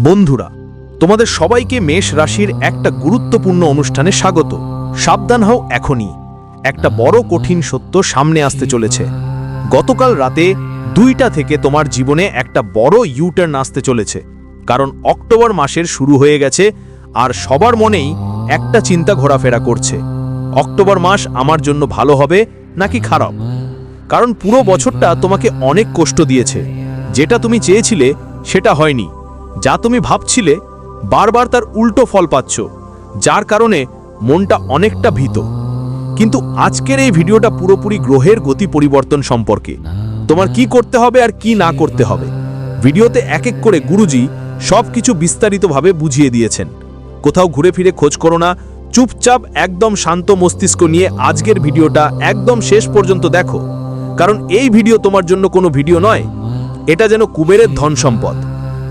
বন্ধুরা, তোমাদের সবাইকে মেষ রাশির একটা গুরুত্বপূর্ণ অনুষ্ঠানে স্বাগত। সাবধান হও এখনই। একটা বড় কঠিন সত্য সামনে আসতে চলেছে। গতকাল রাতে দুইটা থেকে তোমার জীবনে একটা বড় ইউটার্ন আসতে চলেছে। কারণ অক্টোবর মাসের শুরু হয়ে গেছে আর সবার মনেই একটা চিন্তা ঘোরাফেরা করছে। অক্টোবর মাস আমার জন্য ভালো হবে নাকি খারাপ? কারণ পুরো বছরটা তোমাকে অনেক কষ্ট দিয়েছে। যেটা তুমি চেয়েছিলে সেটা হয়নি। যা তুমি ভাবছিলে বারবার তার উল্টো ফল পাচ্ছ, যার কারণে মনটা অনেকটা ভীত। কিন্তু আজকের এই ভিডিওটা পুরোপুরি গ্রহের গতি পরিবর্তন সম্পর্কে। তোমার কি করতে হবে আর কি না করতে হবে? ভিডিওতে এক এক করে গুরুজি সব কিছু বিস্তারিতভাবে বুঝিয়ে দিয়েছেন। কোথাও ঘুরে ফিরে খোঁজ করো না, চুপচাপ একদম শান্ত মস্তিষ্ক নিয়ে আজকের ভিডিওটা একদম শেষ পর্যন্ত দেখো। কারণ এই ভিডিও তোমার জন্য কোনো ভিডিও নয়, এটা যেন কুবেরের ধন সম্পদ।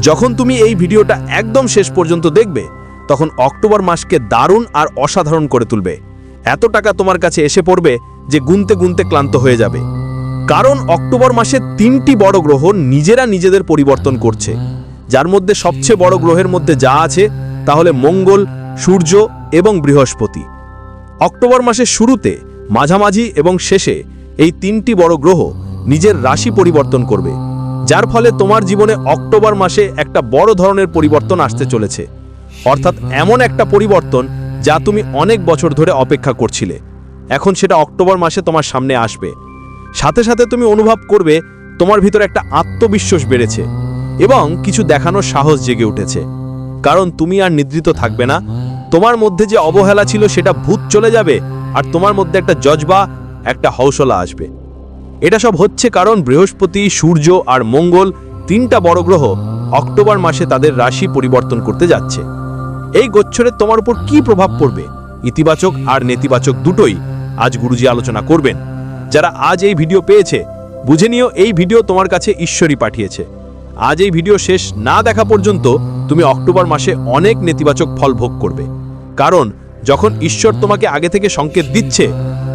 যখন তুমি এই ভিডিওটা একদম শেষ পর্যন্ত দেখবে, তখন অক্টোবর মাসকে দারুণ আর অসাধারণ করে তুলবে। এত টাকা তোমার কাছে এসে পড়বে যে গুনতে গুনতে ক্লান্ত হয়ে যাবে। কারণ অক্টোবর মাসে তিনটি বড় গ্রহ নিজেরা নিজেদের পরিবর্তন করছে। যার মধ্যে সবচেয়ে বড় গ্রহের মধ্যে যা আছে, তাহলে মঙ্গল, সূর্য এবং বৃহস্পতি। অক্টোবর মাসের শুরুতে, মাঝামাঝি এবং শেষে এই তিনটি বড় গ্রহ নিজের রাশি পরিবর্তন করবে। যার ফলে তোমার জীবনে অক্টোবর মাসে একটা বড় ধরনের পরিবর্তন আসতে চলেছে। অর্থাৎ এমন একটা পরিবর্তন যা তুমি অনেক বছর ধরে অপেক্ষা করছিলে। এখন সেটা অক্টোবর মাসে তোমার সামনে আসবে। সাথে সাথে তুমি অনুভব করবে তোমার ভিতরে একটা আত্মবিশ্বাস বেড়েছে এবং কিছু দেখানোর সাহস জেগে উঠেছে। কারণ তুমি আর নিদ্রিত থাকবে না। তোমার মধ্যে যে অবহেলা ছিল সেটা ভূত চলে যাবে আর তোমার মধ্যে একটা জজবা, একটা হৌসলা আসবে। এটা সব হচ্ছে কারণ বৃহস্পতি, সূর্য আর মঙ্গল তিনটা বড় গ্রহ অক্টোবর মাসে তাদের রাশি পরিবর্তন করতে যাচ্ছে। এই গোচ্ছরের তোমার উপর কি প্রভাব পড়বে? ইতিবাচক আর নেতিবাচক দুটোই আজ গুরুজি আলোচনা করবেন। যারা আজ এই ভিডিও পেয়েছে, বুঝে নিও এই ভিডিও তোমার কাছে ঈশ্বরই পাঠিয়েছে। আজ এই ভিডিও শেষ না দেখা পর্যন্ত তুমি অক্টোবর মাসে অনেক নেতিবাচক ফল ভোগ করবে। কারণ যখন ঈশ্বর তোমাকে আগে থেকে সংকেত দিচ্ছে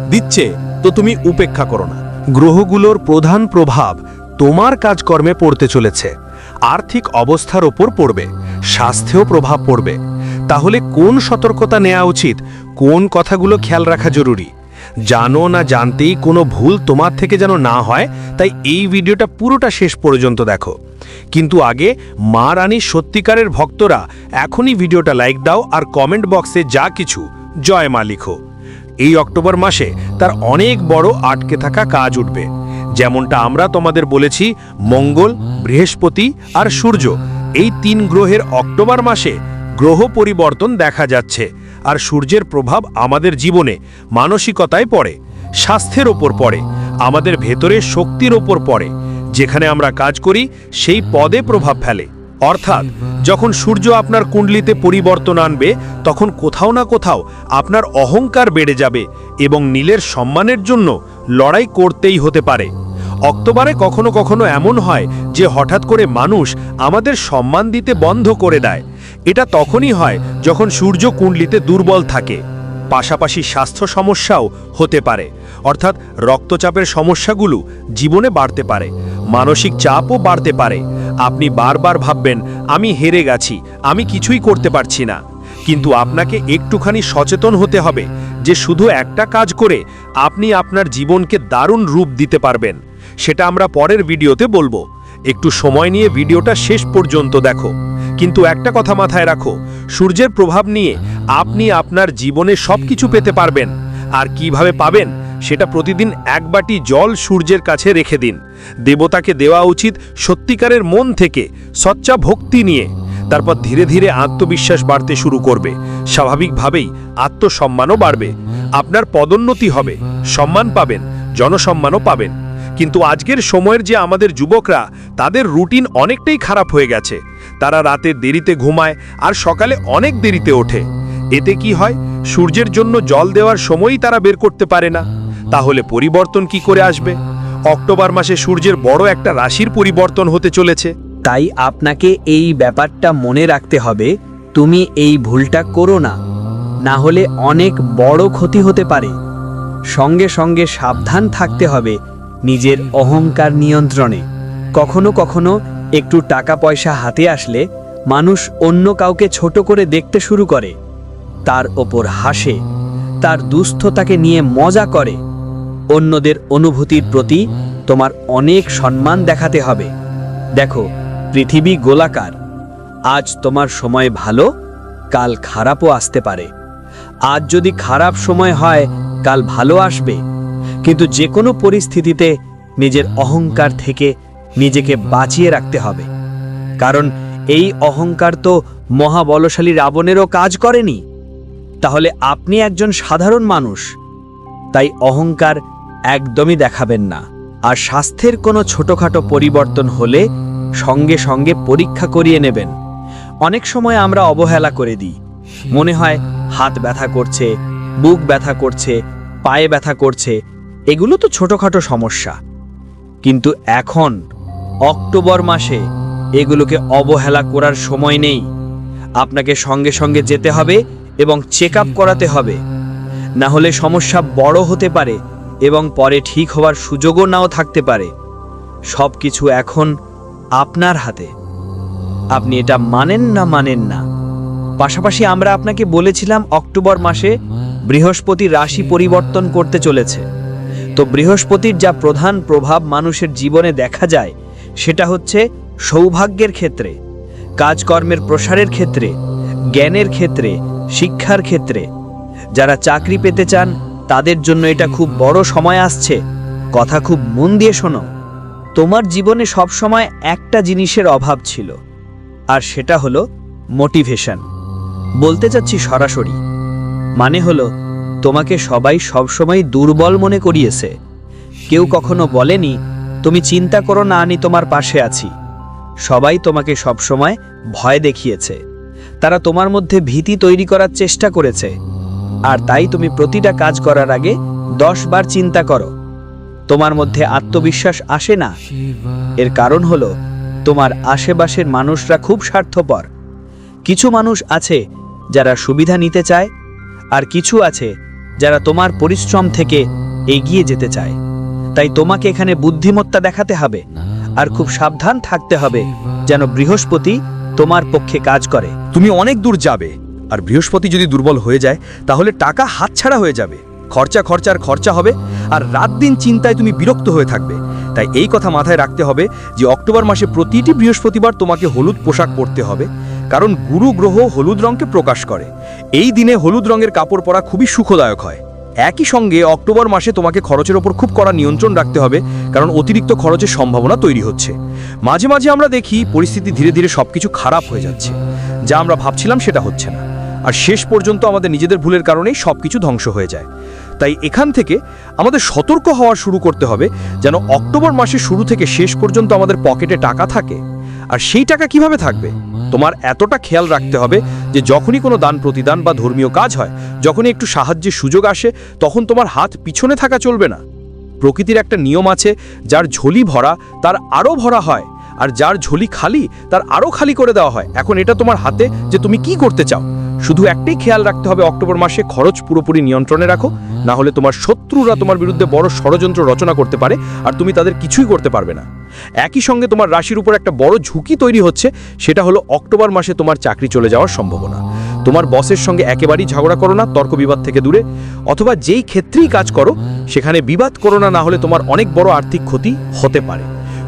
দিচ্ছে, তো তুমি উপেক্ষা করো না। গ্রহগুলোর প্রধান প্রভাব তোমার কাজকর্মে পড়তে চলেছে। আর্থিক অবস্থার ওপর পড়বে, স্বাস্থ্যেও প্রভাব পড়বে। তাহলে কোন সতর্কতা নেওয়া উচিত? কোন কথাগুলো খেয়াল রাখা জরুরি? জানো না জানতেই কোনো ভুল তোমার থেকে যেন না হয়, তাই এই ভিডিওটা পুরোটা শেষ পর্যন্ত দেখো। কিন্তু আগে মা রানীর সত্যিকারের ভক্তরা এখনই ভিডিওটা লাইক দাও আর কমেন্ট বক্সে যা কিছু জয় মা লিখো। এই অক্টোবর মাসে তার অনেক বড় আটকে থাকা কাজ উঠবে। যেমনটা আমরা তোমাদের বলেছি, মঙ্গল, বৃহস্পতি আর সূর্য। এই তিন গ্রহের অক্টোবর মাসে গ্রহ পরিবর্তন দেখা যাচ্ছে আর সূর্যের প্রভাব আমাদের জীবনে মানসিকতায় পড়ে, স্বাস্থ্যের ওপর পড়ে, আমাদের ভেতরে শক্তির ওপর পড়ে। যেখানে আমরা কাজ করি, সেই পদে প্রভাব ফেলে। অর্থাৎ, যখন সূর্য আপনার কুণ্ডলিতে পরিবর্তন আনবে, তখন কোথাও না কোথাও আপনার অহংকার বেড়ে যাবে এবং নীলের সম্মানের জন্য লড়াই করতেই হতে পারে। অক্টোবরে কখনো কখনো এমন হয় যে হঠাৎ করে মানুষ আমাদের সম্মান দিতে বন্ধ করে দেয়। এটা তখনই হয় যখন সূর্য কুণ্ডলিতে দুর্বল থাকে। পাশাপাশি স্বাস্থ্য সমস্যাও হতে পারে। অর্থাৎ রক্তচাপের সমস্যাগুলো জীবনে বাড়তে পারে, মানসিক চাপও বাড়তে পারে। আপনি বারবার ভাববেন, আমি হেরে গেছি, আমি কিছুই করতে পারছি না। কিন্তু আপনাকে একটুখানি সচেতন হতে হবে যে শুধু একটা কাজ করে আপনি আপনার জীবনকে দারুণ রূপ দিতে পারবেন। সেটা আমরা পরের ভিডিওতে বলব। একটু সময় নিয়ে ভিডিওটা শেষ পর্যন্ত দেখো। কিন্তু একটা কথা মাথায় রাখো, সূর্যের প্রভাব নিয়ে আপনি আপনার জীবনে সবকিছু পেতে পারবেন। আর কীভাবে পাবেন সেটা প্রতিদিন এক বাটি জল সূর্যের কাছে রেখে দিন। দেবতাকে দেওয়া উচিত সত্যিকারের মন থেকে সচ্চা ভক্তি নিয়ে। তারপর ধীরে ধীরে আত্মবিশ্বাস বাড়তে শুরু করবে। স্বাভাবিকভাবেই আত্মসম্মানও বাড়বে। আপনার পদোন্নতি হবে, সম্মান পাবেন, জনসম্মানও পাবেন। কিন্তু আজকের সময়ের যে আমাদের যুবকরা, তাদের রুটিন অনেকটাই খারাপ হয়ে গেছে। তারা রাতে দেরিতে ঘুমায় আর সকালে অনেক দেরিতে ওঠে। এতে কি হয়? সূর্যের জন্য জল দেওয়ার সময়ই তারা বের করতে পারে না। তাহলে পরিবর্তন কি করে আসবে? অক্টোবর মাসে সূর্যের বড় একটা রাশির পরিবর্তন হতে চলেছে। তাই আপনাকে এই ব্যাপারটা মনে রাখতে হবে, তুমি এই ভুলটা করো না। না হলে অনেক বড় ক্ষতি হতে পারে। সঙ্গে সঙ্গে সাবধান থাকতে হবে নিজের অহংকার নিয়ন্ত্রণে। কখনো কখনো একটু টাকা পয়সা হাতে আসলে মানুষ অন্য কাউকে ছোট করে দেখতে শুরু করে। তার ওপর হাসে, তার দুস্থতাকে নিয়ে মজা করে। অন্যদের অনুভূতির প্রতি তোমার অনেক সম্মান দেখাতে হবে। দেখো, পৃথিবী গোলাকার। আজ তোমার সময় ভালো, কাল খারাপও আসতে পারে। আজ যদি খারাপ সময় হয়, কাল ভালো আসবে। কিন্তু যে কোনো পরিস্থিতিতে নিজের অহংকার থেকে নিজেকে বাঁচিয়ে রাখতে হবে। কারণ এই অহংকার তো মহাবলশালী রাবণেরও কাজ করেনি। তাহলে আপনি একজন সাধারণ মানুষ। তাই অহংকার একদমই দেখাবেন না। আর স্বাস্থ্যের কোনো ছোটখাটো পরিবর্তন হলে সঙ্গে সঙ্গে পরীক্ষা করিয়ে নেবেন। অনেক সময় আমরা অবহেলা করে দিই। মনে হয় হাত ব্যথা করছে, বুক ব্যথা করছে, পায়ে ব্যথা করছে, এগুলো তো ছোটখাটো সমস্যা। কিন্তু এখন, অক্টোবর মাসে, এগুলোকে অবহেলা করার সময় নেই। আপনাকে সঙ্গে সঙ্গে যেতে হবে এবং চেক করাতে হবে। না হলে সমস্যা বড় হতে পারে। এবং পরে ঠিক হওয়ার সুযোগও নাও থাকতে পারে। সব কিছু এখন আপনার হাতে। আপনি এটা মানেন না মানেন না। পাশাপাশি আমরা আপনাকে বলেছিলাম অক্টোবর মাসে বৃহস্পতি রাশি পরিবর্তন করতে চলেছে। তো বৃহস্পতির যা প্রধান প্রভাব মানুষের জীবনে দেখা যায়, সেটা হচ্ছে সৌভাগ্যের ক্ষেত্রে, কাজকর্মের প্রসারের ক্ষেত্রে, জ্ঞানের ক্ষেত্রে, শিক্ষার ক্ষেত্রে। যারা চাকরি পেতে চান তাদের জন্য এটা খুব বড় সময় আসছে। কথা খুব মন দিয়ে শোনো। তোমার জীবনে সবসময় একটা জিনিসের অভাব ছিল, আর সেটা হলো মোটিভেশন বলতে চাচ্ছি সরাসরি। মানে হলো, তোমাকে সবাই সবসময় দুর্বল মনে করিয়েছে। কেউ কখনো বলেনি, তুমি চিন্তা করো না, আমি তোমার পাশে আছি। সবাই তোমাকে সবসময় ভয় দেখিয়েছে। তারা তোমার মধ্যে ভীতি তৈরি করার চেষ্টা করেছে। আর তাই তুমি প্রতিটা কাজ করার আগে দশ বার চিন্তা করো। তোমার মধ্যে আত্মবিশ্বাস আসে না। এর কারণ হলো, তোমার আশেপাশের মানুষরা খুব স্বার্থপর। কিছু মানুষ আছে যারা সুবিধা নিতে চায়, আর কিছু আছে যারা তোমার পরিশ্রম থেকে এগিয়ে যেতে চায়। তাই তোমাকে এখানে বুদ্ধিমত্তা দেখাতে হবে, আর খুব সাবধান থাকতে হবে যেন বৃহস্পতি তোমার পক্ষে কাজ করে। তুমি অনেক দূর যাবে। আর বৃহস্পতি যদি দুর্বল হয়ে যায়, তাহলে টাকা হাতছাড়া হয়ে যাবে। খরচা খরচার খরচা হবে আর রাত দিন চিন্তায় তুমি বিরক্ত হয়ে থাকবে। তাই এই কথা মাথায় রাখতে হবে যে অক্টোবর মাসে প্রতিটি বৃহস্পতিবার তোমাকে হলুদ পোশাক পরতে হবে, কারণ গুরু গ্রহ হলুদ রঙকে প্রকাশ করে। এই দিনে হলুদ রঙের কাপড় পরা খুবই সুখদায়ক হয়। একই সঙ্গে অক্টোবর মাসে তোমাকে খরচের ওপর খুব কড়া নিয়ন্ত্রণ রাখতে হবে, কারণ অতিরিক্ত খরচের সম্ভাবনা তৈরি হচ্ছে। মাঝে মাঝে আমরা দেখি পরিস্থিতি ধীরে ধীরে সবকিছু খারাপ হয়ে যাচ্ছে। যা আমরা ভাবছিলাম সেটা হচ্ছে না। আর শেষ পর্যন্ত আমাদের নিজেদের ভুলের কারণেই সবকিছু ধ্বংস হয়ে যায়। তাই এখান থেকে আমাদের সতর্ক হওয়া শুরু করতে হবে যেন অক্টোবর মাসের শুরু থেকে শেষ পর্যন্ত আমাদের পকেটে টাকা থাকে। আর সেই টাকা কীভাবে থাকবে? তোমার এতটা খেয়াল রাখতে হবে যে যখনই কোনো দান প্রতিদান বা ধর্মীয় কাজ হয়, যখনই একটু সাহায্যের সুযোগ আসে, তখন তোমার হাত পিছনে থাকা চলবে না। প্রকৃতির একটা নিয়ম আছে, যার ঝোলি ভরা, তার আরও ভরা হয়। আর যার ঝোলি খালি, তার আরও খালি করে দেওয়া হয়। এখন এটা তোমার হাতে যে তুমি কি করতে চাও। শুধু একটাই খেয়াল রাখতে হবে অক্টোবর মাসে খরচ পুরোপুরি নিয়ন্ত্রণে রাখো, না হলে তোমার শত্রুরা তোমার বিরুদ্ধে বড় ষড়যন্ত্র রচনা করতে পারে আর তুমি তাদের কিছুই করতে পারবে না। একই সঙ্গে তোমার রাশির উপর একটা বড় ঝুঁকি তৈরি হচ্ছে, সেটা হলো অক্টোবর মাসে তোমার চাকরি চলে যাওয়ার সম্ভাবনা। তোমার বসের সঙ্গে একেবারেই ঝগড়া করো না তর্ক বিবাদ থেকে দূরে, অথবা যেই ক্ষেত্রেই কাজ করো, সেখানে বিবাদ করো না না হলে তোমার অনেক বড় আর্থিক ক্ষতি হতে পারে।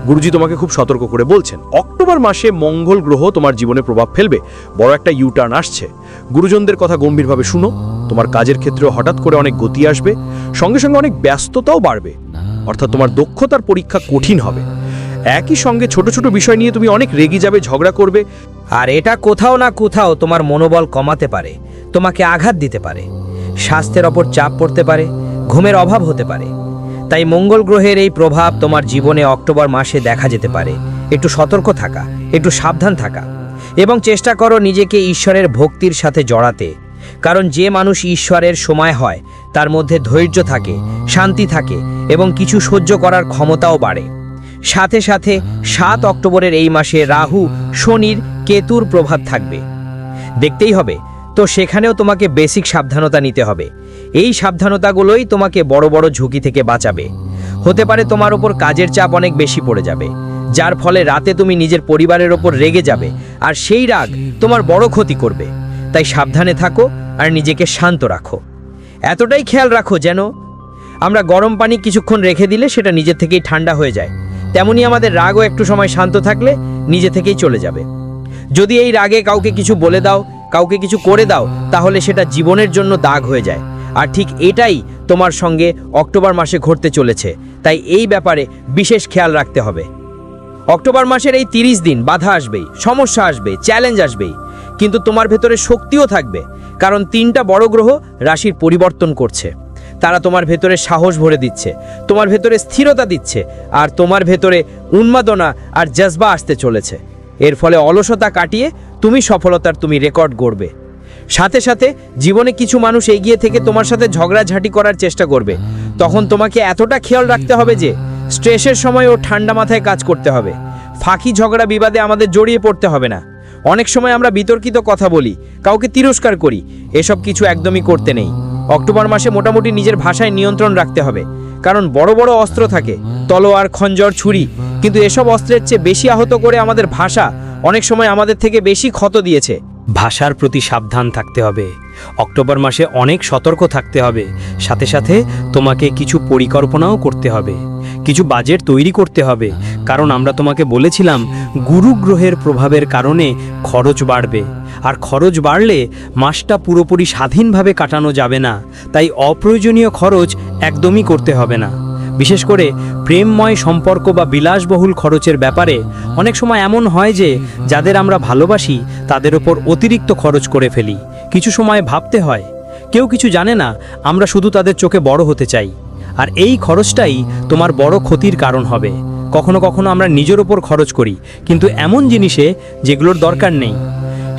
গুরুজি তোমাকে খুব সতর্ক করে বলছেন, অক্টোবর মাসে মঙ্গল গ্রহ তোমার জীবনে প্রভাব ফেলবে, বড় একটা ইউটার্ন আসছে। গুরুজনদের কথা গম্ভীরভাবে শুনো, তোমার কাজের ক্ষেত্রে হঠাৎ করে অনেক গতি আসবে, সঙ্গে সঙ্গে অনেক ব্যস্ততাও বাড়বে, অর্থাৎ তোমার দক্ষতার পরীক্ষা কঠিন হবে। একই সঙ্গে ছোট ছোট বিষয় নিয়ে তুমি অনেক রেগে যাবে, ঝগড়া করবে। আর এটা কোথাও না কোথাও তোমার মনোবল কমাতে পারে, তোমাকে আঘাত দিতে পারে, স্বাস্থ্যের ওপর চাপ পড়তে পারে, ঘুমের অভাব হতে পারে। তাই মঙ্গল গ্রহের এই প্রভাব তোমার জীবনে অক্টোবর মাসে দেখা যেতে পারে। একটু সতর্ক থাকা, একটু সাবধান থাকা এবং চেষ্টা করো নিজেকে ঈশ্বরের ভক্তির সাথে জড়াতে। কারণ যে মানুষ ঈশ্বরের সময় হয়, তার মধ্যে ধৈর্য থাকে, শান্তি থাকে এবং কিছু সহ্য করার ক্ষমতাও বাড়ে। সাথে সাথে সাত অক্টোবরের এই মাসে রাহু, শনির, কেতুর প্রভাব থাকবে। দেখতেই হবে, তো সেখানেও তোমাকে বেসিক সাবধানতা নিতে হবে। এই সাবধানতাগুলোই তোমাকে বড় বড় ঝুঁকি থেকে বাঁচাবে। হতে পারে তোমার ওপর কাজের চাপ অনেক বেশি পড়ে যাবে, যার ফলে রাতে তুমি নিজের পরিবারের ওপর রেগে যাবে আর সেই রাগ তোমার বড় ক্ষতি করবে। তাই সাবধানে থাকো আর নিজেকে শান্ত রাখো। এতটাই খেয়াল রাখো যেন আমরা গরম পানি কিছুক্ষণ রেখে দিলে সেটা নিজে থেকেই ঠান্ডা হয়ে যায়। তেমনি আমাদের রাগও একটু সময় শান্ত থাকলে নিজে থেকেই চলে যাবে। যদি এই রাগে কাউকে কিছু বলে দাও, কাউকে কিছু করে দাও, তাহলে সেটা জীবনের জন্য দাগ হয়ে যায়। আর ঠিক এটাই তোমার সঙ্গে অক্টোবর মাসে ঘটতে চলেছে। তাই এই ব্যাপারে বিশেষ খেয়াল রাখতে হবে। অক্টোবর মাসের এই তিরিশ দিন বাধা আসবেই, সমস্যা আসবে চ্যালেঞ্জ আসবেই। কিন্তু তোমার ভেতরে শক্তিও থাকবে, কারণ তিনটা বড় গ্রহ রাশির পরিবর্তন করছে। তারা তোমার ভেতরে সাহস ভরে দিচ্ছে, তোমার ভেতরে স্থিরতা দিচ্ছে, আর তোমার ভেতরে উন্মাদনা আর জজবা আসতে চলেছে। এর ফলে অলসতা কাটিয়ে তুমি সফলতার তুমি রেকর্ড গড়বে। সাথে সাথে জীবনে কিছু মানুষ এগিয়ে থেকে তোমার সাথে ঝগড়াঝাঁটি করার চেষ্টা করবে। তখন তোমাকে এতটা খেয়াল রাখতে হবে যে স্ট্রেসের সময় ও ঠান্ডা মাথায় কাজ করতে হবে। ফাঁকি ঝগড়া বিবাদে আমাদের জড়িয়ে পড়তে হবে না। অনেক সময় আমরা বিতর্কিত কথা বলি, কাউকে তিরস্কার করি, এসব কিছু একদমই করতে নেই। অক্টোবর মাসে মোটামুটি নিজের ভাষায় নিয়ন্ত্রণ রাখতে হবে, কারণ বড় বড় অস্ত্র থাকে, তলোয়ার, খঞ্জর, ছুরি, কিন্তু এসব অস্ত্রের চেয়ে বেশি আহত করে আমাদের ভাষা অনেক সময় আমাদের থেকে বেশি ক্ষত দিয়েছে। ভাষার প্রতি সাবধান থাকতে হবে। অক্টোবর মাসে অনেক সতর্ক থাকতে হবে। সাথে সাথে তোমাকে কিছু পরিকল্পনাও করতে হবে। কিছু বাজেট তৈরি করতে হবে। কারণ আমরা তোমাকে বলেছিলাম, গুরু গ্রহের প্রভাবের কারণে খরচ বাড়বে। আর খরচ বাড়লে মাসটা পুরোপুরি স্বাধীনভাবে কাটানো যাবে না। তাই অপ্রয়োজনীয় খরচ একদমই করতে হবে না। বিশেষ করে প্রেমময় সম্পর্ক বা বিলাসবহুল খরচের ব্যাপারে, অনেক সময় এমন হয় যে, যাদের আমরা ভালোবাসি, তাদের ওপর অতিরিক্ত খরচ করে ফেলি। কিছু সময় ভাবতে হয়, কেউ কিছু জানে না, আমরা শুধু তাদের চোখে বড় হতে চাই। আর এই খরচটাই তোমার বড় ক্ষতির কারণ হবে। কখনো কখনো আমরা নিজের ওপর খরচ করি, কিন্তু এমন জিনিসে যেগুলোর দরকার নেই।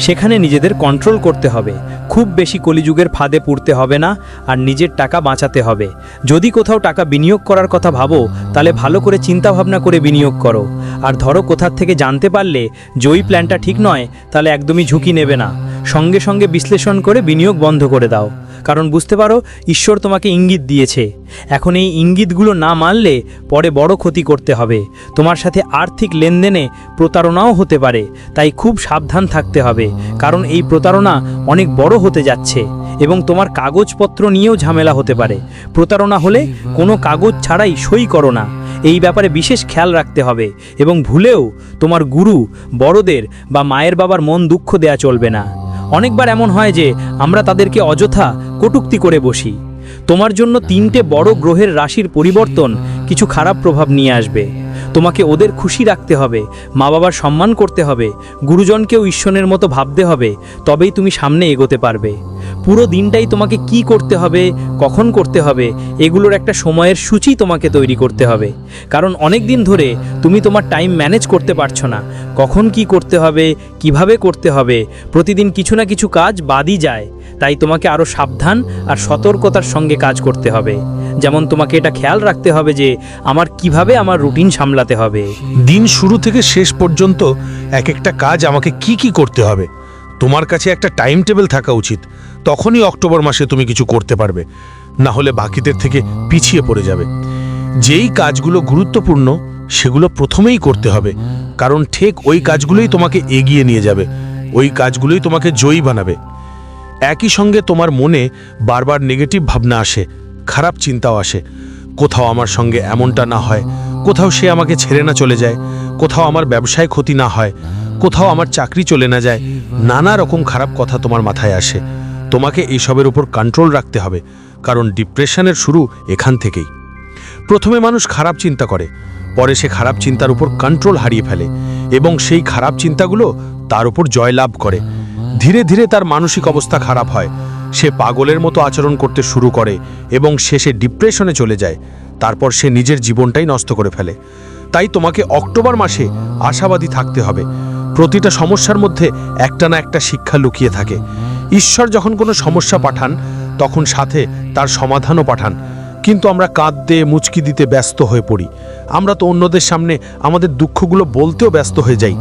সেখানে নিজেদের কন্ট্রোল করতে হবে। খুব বেশি কলিযুগের ফাঁদে পড়তে হবে না আর নিজের টাকা বাঁচাতে হবে। যদি কোথাও টাকা বিনিয়োগ করার কথা ভাবো, তাহলে ভালো করে চিন্তাভাবনা করে বিনিয়োগ করো। আর ধরো কোথার থেকে জানতে পারলে জয়ী প্ল্যানটা ঠিক নয়, তাহলে একদমই ঝুঁকি নেবে না। সঙ্গে সঙ্গে বিশ্লেষণ করে বিনিয়োগ বন্ধ করে দাও। কারণ বুঝতে পারো, ঈশ্বর তোমাকে ইঙ্গিত দিয়েছে। এখন এই ইঙ্গিতগুলো না মানলে পরে বড় ক্ষতি করতে হবে। তোমার সাথে আর্থিক লেনদেনে প্রতারণাও হতে পারে, তাই খুব সাবধান থাকতে হবে, কারণ এই প্রতারণা অনেক বড় হতে যাচ্ছে এবং তোমার কাগজপত্র নিয়েও ঝামেলা হতে পারে। প্রতারণা হলে কোনো কাগজ ছাড়াই সই করো না। এই ব্যাপারে বিশেষ খেয়াল রাখতে হবে এবং ভুলেও তোমার গুরু, বড়দের বা মায়ের বাবার মন দুঃখ দেয়া চলবে না। অনেকবার এমন হয় যে আমরা তাদেরকে অযথা কটুক্তি করে বসি। তোমার জন্য তিনটে বড় গ্রহের রাশির পরিবর্তন কিছু খারাপ প্রভাব নিয়ে আসবে। তোমাকে ওদের খুশি রাখতে হবে মা বাবার সম্মান করতে হবে, গুরুজনকেও ঈশ্বরের মতো ভাবতে হবে, তবেই তুমি সামনে এগোতে পারবে। পুরো দিনটাই তোমাকে কি করতে হবে, কখন করতে হবে, এগুলোর একটা সময়ের সূচি তোমাকে তৈরি করতে হবে। কারণ অনেক দিন ধরে তুমি তোমার টাইম ম্যানেজ করতে পারছ না। কখন কি করতে হবে, কীভাবে করতে হবে, প্রতিদিন কিছু না কিছু কাজ বাদই যায়। তাই তোমাকে আরও সাবধান আর সতর্কতার সঙ্গে কাজ করতে হবে। যেমন তোমাকে এটা খেয়াল রাখতে হবে যে আমার কীভাবে আমার রুটিন সামলাতে হবে। দিন শুরু থেকে শেষ পর্যন্ত এক একটা কাজ আমাকে কি কি করতে হবে? তোমার কাছে একটা টাইম টেবিল থাকা উচিত। তখনই অক্টোবর মাসে তুমি কিছু করতে পারবে। না হলে বাকিদের থেকে পিছিয়ে পড়ে যাবে। যেই কাজগুলো গুরুত্বপূর্ণ, সেগুলো প্রথমেই করতে হবে। কারণ ঠিক ওই কাজগুলোই তোমাকে এগিয়ে নিয়ে যাবে। ওই কাজগুলোই তোমাকে জয়ী বানাবে। একই সঙ্গে তোমার মনে বারবার নেগেটিভ ভাবনা আসে। খারাপ চিন্তাও আসে। কোথাও আমার সঙ্গে এমনটা না হয়, কোথাও সে আমাকে ছেড়ে না চলে যায়, কোথাও আমার ব্যবসায় ক্ষতি না হয়, কোথাও আমার চাকরি চলে না যায়, নানা রকম খারাপ কথা তোমার মাথায় আসে। তোমাকে এইসবের উপর কন্ট্রোল রাখতে হবে, কারণ ডিপ্রেশনের শুরু এখান থেকেই। প্রথমে মানুষ খারাপ চিন্তা করে, পরে সে খারাপ চিন্তার উপর কন্ট্রোল হারিয়ে ফেলে, এবং সেই খারাপ চিন্তাগুলো তার উপর জয়লাভ করে। ধীরে ধীরে তার মানসিক অবস্থা খারাপ হয় সে পাগলের মতো আচরণ করতে শুরু করে এবং শেষে ডিপ্রেশনে চলে যায়। তারপর সে নিজের জীবনটাই নষ্ট করে ফেলে। তাই তোমাকে অক্টোবর মাসে আশাবাদী থাকতে হবে। প্রতিটা সমস্যার মধ্যে একটা না একটা শিক্ষা লুকিয়ে থাকে। ঈশ্বর যখন কোনো সমস্যা পাঠান, তখন সাথে তার সমাধানও পাঠান। কিন্তু আমরা কাঁদতে, মুচকি দিতে ব্যস্ত হয়ে পড়ি। আমরা তো অন্যদের সামনে আমাদের দুঃখগুলো বলতেও ব্যস্ত হয়ে যাই।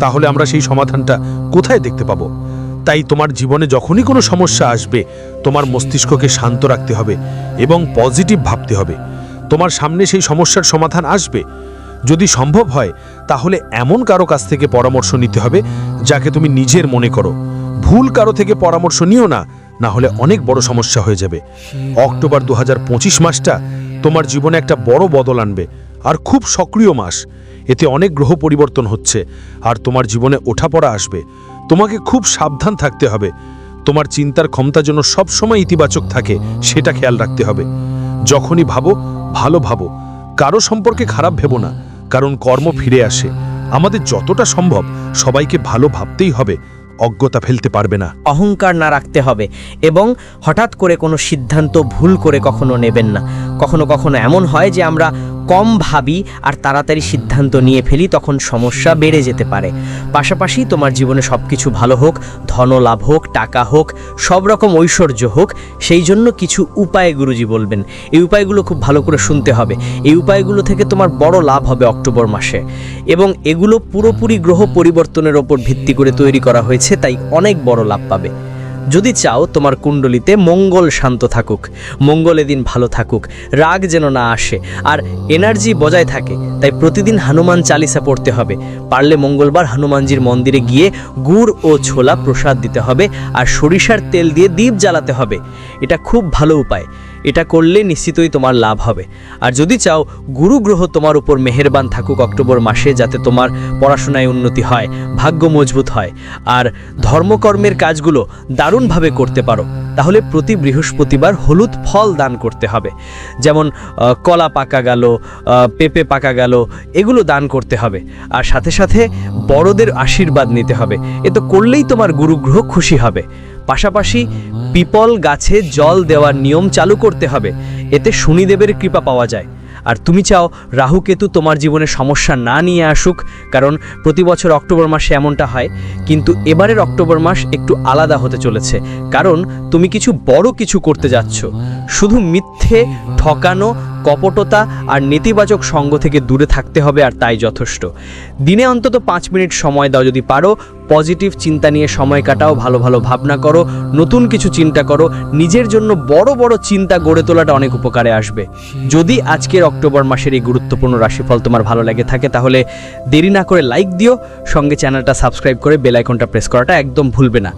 তাহলে আমরা সেই সমাধানটা কোথায় দেখতে পাবো? তাই তোমার জীবনে যখনই কোনো সমস্যা আসবে, তোমার মস্তিষ্ককে শান্ত রাখতে হবে এবং পজিটিভ ভাবতে হবে। তোমার সামনে সেই সমস্যার সমাধান আসবে। যদি সম্ভব হয়, তাহলে এমন কারও কাছ থেকে পরামর্শ নিতে হবে যাকে তুমি নিজের মনে করো। ভুল কারও থেকে পরামর্শ নিও না না হলে অনেক বড় সমস্যা হয়ে যাবে। অক্টোবর দু হাজার পঁচিশ মাসটা তোমার জীবনে একটা বড় বদল আনবে আর খুব সক্রিয় মাস। এতে অনেক গ্রহ পরিবর্তন হচ্ছে আর তোমার জীবনে ওঠাপড়া আসবে। তোমাকে খুব সাবধান থাকতে হবে। তোমার চিন্তার ক্ষমতা যেন সবসময় ইতিবাচক থাকে, সেটা খেয়াল রাখতে হবে। যখনই ভাবো, ভালো ভাবো। কারও সম্পর্কে খারাপ ভেবো না, কারণ কর্ম ফিরে আসে। আমাদের যতটা সম্ভব সবাইকে ভালো ভাবতেই হবে, অজ্ঞতা ফেলতে পারবে না। অহংকার না রাখতে হবে এবং হঠাৎ করে কোনো সিদ্ধান্ত ভুল করে কখনো নেবেন না। কখনো কখনো এমন হয় যে আমরা কম ভাবি আর তাড়াতাড়ি সিদ্ধান্ত নিয়ে ফেলি, তখন সমস্যা বেড়ে যেতে পারে। পাশাপাশি তোমার জীবনে সব কিছু ভালো হোক ধনলাভ হোক, টাকা হোক, সব রকম ঐশ্বর্য হোক, সেই জন্য কিছু উপায় গুরুজি বলবেন। এই উপায়গুলো খুব ভালো করে শুনতে হবে। এই উপায়গুলো থেকে তোমার বড় লাভ হবে অক্টোবর মাসে। এবং এগুলো পুরোপুরি গ্রহ পরিবর্তনের ওপর ভিত্তি করে তৈরি করা হয়েছে, তাই অনেক বড় লাভ পাবে। যদি চাও তোমার কুণ্ডলিতে মঙ্গল শান্ত থাকুক, মঙ্গল এদিন ভালো থাকুক, রাগ যেন না আসে, আর এনার্জি বজায় থাকে, তাই প্রতিদিন হনুমান চালিসা পড়তে হবে। পারলে মঙ্গলবার হনুমানজির মন্দিরে গিয়ে গুড় ও ছোলা প্রসাদ দিতে হবে, আর সরিষার তেল দিয়ে দ্বীপ জ্বালাতে হবে। এটা খুব ভালো উপায়। এটা করলে নিশ্চিতই তোমার লাভ হবে। আর যদি চাও গুরু গ্রহ তোমার উপর মেহেরবান থাকুক অক্টোবর মাসে, যাতে তোমার পড়াশোনায় উন্নতি হয়, ভাগ্য মজবুত হয়। আর ধর্মকর্মের কাজগুলো দারুণভাবে করতে পারো। তাহলে প্রতি বৃহস্পতিবার হলুদ ফল দান করতে হবে। যেমন কলা পাকা গেল পেঁপে পাকা গেল, এগুলো দান করতে হবে। আর সাথে সাথে বড়দের আশীর্বাদ নিতে হবে। এ তো করলেই তোমার গুরুগ্রহ খুশি হবে। পাশাপাশি পিপল গাছে জল দেওয়ার নিয়ম চালু করতে হবে। এতে শনিদেবের কৃপা পাওয়া যায়। আর তুমি চাও রাহু কেতু তোমার জীবনে সমস্যা না নিয়ে আসুক, কারণ প্রতি বছর অক্টোবর মাসে এমনটা হয়, কিন্তু এবারের অক্টোবর মাস একটু আলাদা হতে চলেছে। কারণ তুমি কিছু বড় কিছু করতে যাচ্ছ। শুধু মিথ্যে, ঠকানো কপটতা আর নেতিবাচক সঙ্গ থেকে দূরে থাকতে হবে, আর তাই যথেষ্ট। দিনে অন্তত পাঁচ মিনিট সময় দাও যদি পারো, পজিটিভ চিন্তা নিয়ে সময় কাটাও, ভালো ভালো ভাবনা করো, নতুন কিছু চিন্তা করো, নিজের জন্য বড় বড় চিন্তা গড়ে তোলাটা অনেক উপকারে আসবে। যদি আজকের অক্টোবর মাসের এই গুরুত্বপূর্ণ রাশিফল তোমার ভালো লাগে থাকে, তাহলে দেরি না করে লাইক দিও, সঙ্গে চ্যানেলটা সাবস্ক্রাইব করে বেল আইকনটা প্রেস করাটা একদম ভুলবে না।